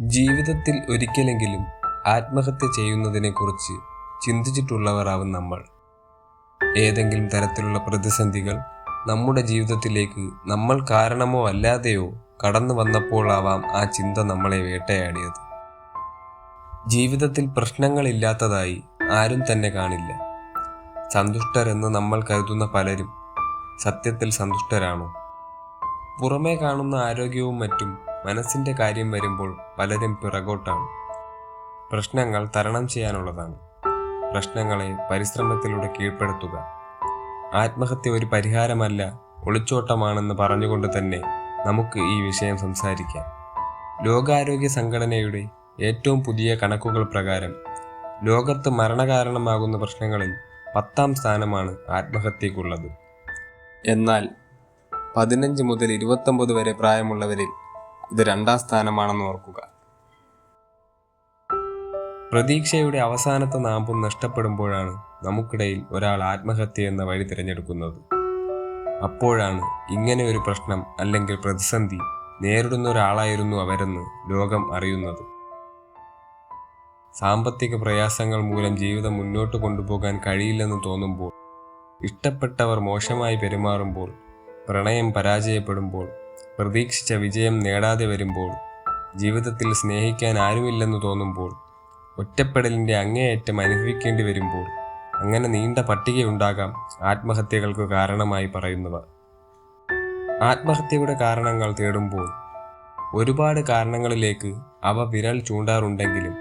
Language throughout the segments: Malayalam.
ജീവിതത്തിൽ ഒരിക്കലെങ്കിലും ആത്മഹത്യ ചെയ്യുന്നതിനെക്കുറിച്ച് ചിന്തിച്ചിട്ടുള്ളവരാവും നമ്മൾ. ഏതെങ്കിലും തരത്തിലുള്ള പ്രതിസന്ധികൾ നമ്മുടെ ജീവിതത്തിലേക്ക് നമ്മൾ കാരണമോ അല്ലാതെയോ കടന്നു വന്നപ്പോഴാവാം ആ ചിന്ത നമ്മളെ വേട്ടയാടിയത്. ജീവിതത്തിൽ പ്രശ്നങ്ങളില്ലാത്തതായി ആരും തന്നെ കാണില്ല. സന്തുഷ്ടരെന്ന് നമ്മൾ കരുതുന്ന പലരും സത്യത്തിൽ സന്തുഷ്ടരാണോ? പുറമേ കാണുന്ന ആരോഗ്യവും മറ്റും മനസ്സിന്റെ കാര്യം വരുമ്പോൾ പലരും പിറകോട്ടാണ്. പ്രശ്നങ്ങൾ തരണം ചെയ്യാനുള്ളതാണ്. പ്രശ്നങ്ങളെ പരിശ്രമത്തിലൂടെ കീഴ്പ്പെടുത്തുക. ആത്മഹത്യ ഒരു പരിഹാരമല്ല ഒളിച്ചോട്ടമാണെന്ന് പറഞ്ഞുകൊണ്ട് തന്നെ നമുക്ക് ഈ വിഷയം സംസാരിക്കാം. ലോകാരോഗ്യ സംഘടനയുടെ ഏറ്റവും പുതിയ കണക്കുകൾ പ്രകാരം ലോകത്ത് മരണകാരണമാകുന്ന പ്രശ്നങ്ങളിൽ പത്താം സ്ഥാനമാണ് ആത്മഹത്യക്കുള്ളത്. എന്നാൽ പതിനഞ്ച് മുതൽ ഇരുപത്തൊമ്പത് വരെ പ്രായമുള്ളവരിൽ ഇത് രണ്ടാം സ്ഥാനമാണെന്ന് ഓർക്കുക. പ്രതീക്ഷയുടെ അവസാനത്തെ നാമ്പും നഷ്ടപ്പെടുമ്പോഴാണ് നമുക്കിടയിൽ ഒരാൾ ആത്മഹത്യ എന്ന വഴി തിരഞ്ഞെടുക്കുന്നത്. അപ്പോഴാണ് ഇങ്ങനെ ഒരു പ്രശ്നം അല്ലെങ്കിൽ പ്രതിസന്ധി നേരിടുന്ന ഒരാളായിരുന്നു അവരെന്ന് ലോകം അറിയുന്നത്. സാമ്പത്തിക പ്രയാസങ്ങൾ മൂലം ജീവിതം മുന്നോട്ട് കൊണ്ടുപോകാൻ കഴിയില്ലെന്ന് തോന്നുമ്പോൾ ഇഷ്ടപ്പെട്ടവർ മോശമായി പെരുമാറുമ്പോൾ പ്രണയം പരാജയപ്പെടുമ്പോൾ പ്രതീക്ഷിച്ച വിജയം നേടാതെ വരുമ്പോൾ ജീവിതത്തിൽ സ്നേഹിക്കാൻ ആരുമില്ലെന്ന് തോന്നുമ്പോൾ ഒറ്റപ്പെടലിന്റെ അങ്ങേയറ്റം അനുഭവിക്കേണ്ടി വരുമ്പോൾ അങ്ങനെ നീണ്ട പട്ടികയുണ്ടാകാം ആത്മഹത്യകൾക്ക് കാരണമായി പറയുന്നവ. ആത്മഹത്യയുടെ കാരണങ്ങൾ തേടുമ്പോൾ ഒരുപാട് കാരണങ്ങളിലേക്ക് അവ വിരൽ ചൂണ്ടാറുണ്ടെങ്കിലും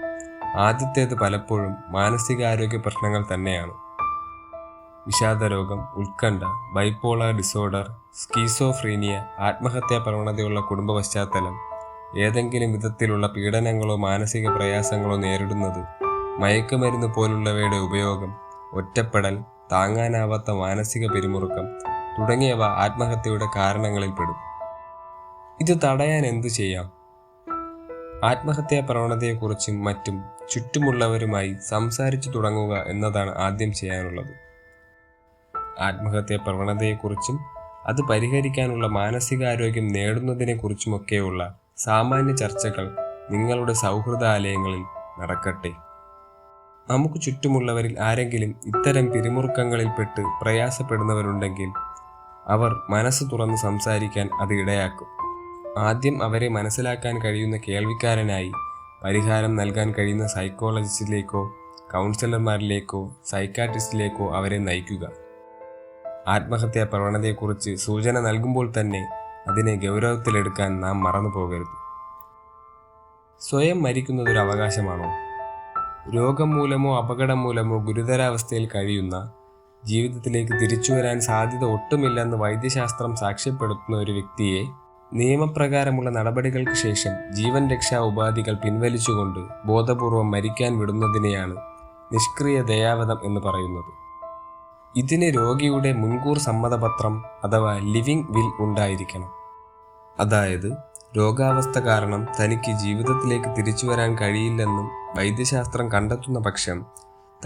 ആദ്യത്തേത് പലപ്പോഴും മാനസികാരോഗ്യ പ്രശ്നങ്ങൾ തന്നെയാണ്. വിഷാദരോഗം ഉത്കണ്ഠ ബൈപോളാർ ഡിസോർഡർ സ്കീസോഫ്രീനിയ ആത്മഹത്യാ പ്രവണതയുള്ള കുടുംബ പശ്ചാത്തലം ഏതെങ്കിലും വിധത്തിലുള്ള പീഡനങ്ങളോ മാനസിക പ്രയാസങ്ങളോ നേരിടുന്നത് മയക്കുമരുന്ന് പോലുള്ളവയുടെ ഉപയോഗം ഒറ്റപ്പെടൽ താങ്ങാനാവാത്ത മാനസിക പിരിമുറുക്കം തുടങ്ങിയവ ആത്മഹത്യയുടെ കാരണങ്ങളിൽപ്പെടും. ഇത് തടയാൻ എന്തു ചെയ്യാം? ആത്മഹത്യാ പ്രവണതയെക്കുറിച്ചും മറ്റും ചുറ്റുമുള്ളവരുമായി സംസാരിച്ചു തുടങ്ങുക എന്നതാണ് ആദ്യം ചെയ്യാനുള്ളത്. ആത്മഹത്യാ പ്രവണതയെക്കുറിച്ചും അത് പരിഹരിക്കാനുള്ള മാനസികാരോഗ്യം നേടുന്നതിനെക്കുറിച്ചുമൊക്കെയുള്ള സാമാന്യ ചർച്ചകൾ നിങ്ങളുടെ സൗഹൃദാലയങ്ങളിൽ നടക്കട്ടെ. നമുക്ക് ചുറ്റുമുള്ളവരിൽ ആരെങ്കിലും ഇത്തരം പിരിമുറുക്കങ്ങളിൽപ്പെട്ട് പ്രയാസപ്പെടുന്നവരുണ്ടെങ്കിൽ അവർ മനസ്സ് തുറന്ന് സംസാരിക്കാൻ അത് ഇടയാക്കും. ആദ്യം അവരെ മനസ്സിലാക്കാൻ കഴിയുന്ന കേൾവിക്കാരനായി പരിഹാരം നൽകാൻ കഴിയുന്ന സൈക്കോളജിസ്റ്റിലേക്കോ കൗൺസിലർമാരിലേക്കോ സൈക്കാട്രിസ്റ്റിലേക്കോ അവരെ നയിക്കുക. ആത്മഹത്യാ പ്രവണതയെക്കുറിച്ച് സൂചന നൽകുമ്പോൾ തന്നെ അതിനെ ഗൗരവത്തിലെടുക്കാൻ നാം മറന്നു പോകരുത്. സ്വയം മരിക്കുന്നത് ഒരു അവകാശമാണോ? രോഗം മൂലമോ അപകടം മൂലമോ ഗുരുതരാവസ്ഥയിൽ കഴിയുന്ന ജീവിതത്തിലേക്ക് തിരിച്ചു വരാൻ സാധ്യത ഒട്ടുമില്ലെന്ന് വൈദ്യശാസ്ത്രം സാക്ഷ്യപ്പെടുത്തുന്ന ഒരു വ്യക്തിയെ നിയമപ്രകാരമുള്ള നടപടികൾക്ക് ശേഷം ജീവൻ രക്ഷാ ഉപാധികൾ പിൻവലിച്ചുകൊണ്ട് ബോധപൂർവം മരിക്കാൻ വിടുന്നതിനെയാണ് നിഷ്ക്രിയ ദയാവധം എന്ന് പറയുന്നത്. ഇതിന് രോഗിയുടെ മുൻകൂർ സമ്മതപത്രം അഥവാ ലിവിംഗ് വിൽ ഉണ്ടായിരിക്കണം. അതായത് രോഗാവസ്ഥ കാരണം തനിക്ക് ജീവിതത്തിലേക്ക് തിരിച്ചു വരാൻ കഴിയില്ലെന്നും വൈദ്യശാസ്ത്രം കണ്ടെത്തുന്ന പക്ഷം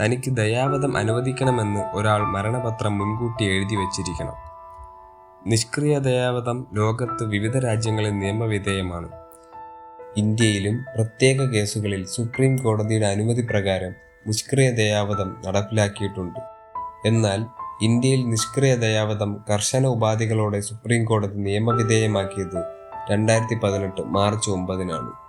തനിക്ക് ദയാവധം അനുവദിക്കണമെന്ന് ഒരാൾ മരണപത്രം മുൻകൂട്ടി എഴുതി വച്ചിരിക്കണം. നിഷ്ക്രിയ ദയാവധം ലോകത്ത് വിവിധ രാജ്യങ്ങളിൽ നിയമവിധേയമാണ്. ഇന്ത്യയിലും പ്രത്യേക കേസുകളിൽ സുപ്രീം കോടതിയുടെ അനുമതി പ്രകാരം നിഷ്ക്രിയ ദയാവധം നടപ്പിലാക്കിയിട്ടുണ്ട്. എന്നാൽ ഇന്ത്യയിൽ നിഷ്ക്രിയ ദയാവധം കർശന ഉപാധികളോടെ സുപ്രീം കോടതി നിയമവിധേയമാക്കിയത് രണ്ടായിരത്തി പതിനെട്ട് മാർച്ച് ഒമ്പതിനാണ്.